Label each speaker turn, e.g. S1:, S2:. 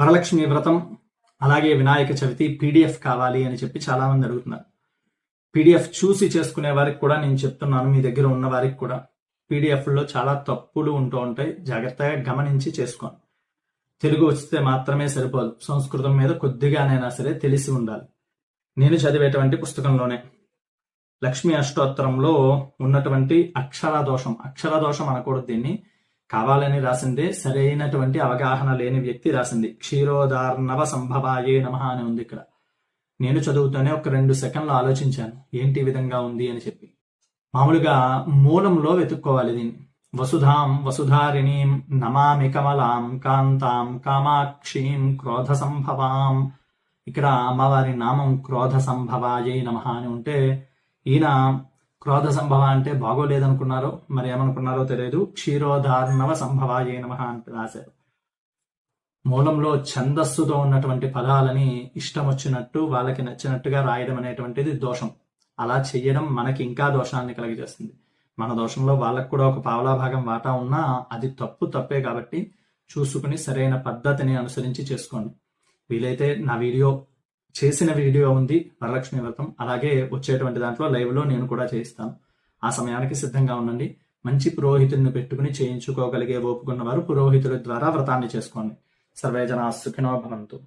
S1: వరలక్ష్మి వ్రతం అలాగే వినాయక చవితి పీడిఎఫ్ కావాలి అని చెప్పి చాలా మంది అడుగుతున్నారు. పీడిఎఫ్ చూసి చేసుకునే వారికి కూడా నేను చెప్తున్నాను మీ దగ్గర ఉన్న వారికి కూడా. పీడిఎఫ్లో చాలా తప్పులు ఉంటూ ఉంటాయి జాగ్రత్తగా గమనించి చేసుకోండి తెలుగు వస్తే మాత్రమే సరిపోదు. సంస్కృతం మీద కొద్దిగానైనా సరే తెలిసి ఉండాలి. నేను చదివేటువంటి పుస్తకంలోనే లక్ష్మీ అష్టోత్తరంలో ఉన్నటువంటి అక్షర దోషం అక్షర దోషం అనకూడదు దీన్ని. కావాలని రాసిందే సరైనటువంటి అవగాహన లేని వ్యక్తి రాసింది. క్షీరోదార్ణవ సంభవాయే నమ అని ఉంది ఇక్కడ. నేను చదువుతూనే ఒక రెండు సెకండ్లు ఆలోచించాను. ఏంటి ఈ విధంగా ఉంది అని చెప్పి. మామూలుగా మూలంలో వెతుక్కోవాలి దీన్ని. వసుధాం వసుధారిణీం నమామి కమలాం కాంతాం కామాక్షీం క్రోధ సంభవాం. ఇక్కడ అమ్మవారి నామం క్రోధ సంభవాయే నమ అని ఉంటే ఈయన క్రోధ సంభవ అంటే బాగోలేదనుకున్నారో మరి ఏమనుకున్నారో తెలియదు. క్షీరోధార్ణవ సంభవాయే నమ అంటే రాశారు. మూలంలో ఛందస్సుతో ఉన్నటువంటి పదాలని ఇష్టం వచ్చినట్టు వాళ్ళకి నచ్చినట్టుగా రాయడం అనేటువంటిది దోషం. అలా చెయ్యడం మనకి ఇంకా దోషాన్ని కలిగజేస్తుంది. మన దోషంలో వాళ్ళకు కూడా ఒక పావలా భాగం వాటా ఉన్నా అది తప్పు తప్పే కాబట్టి చూసుకుని సరైన పద్ధతిని అనుసరించి చేసుకోండి. వీలైతే నా వీడియో చేసిన వీడియో ఉంది వరలక్ష్మి వ్రతం. అలాగే వచ్చేటువంటి దాంట్లో లైవ్లో నేను కూడా చేయిస్తాను. ఆ సమయానికి సిద్ధంగా ఉండండి. మంచి పురోహితుడిని పెట్టుకుని చేయించుకోగలిగే ఓపుకున్న వారు పురోహితుల ద్వారా వ్రతాన్ని చేసుకోండి. సర్వేజన సుఖినో భవంతు.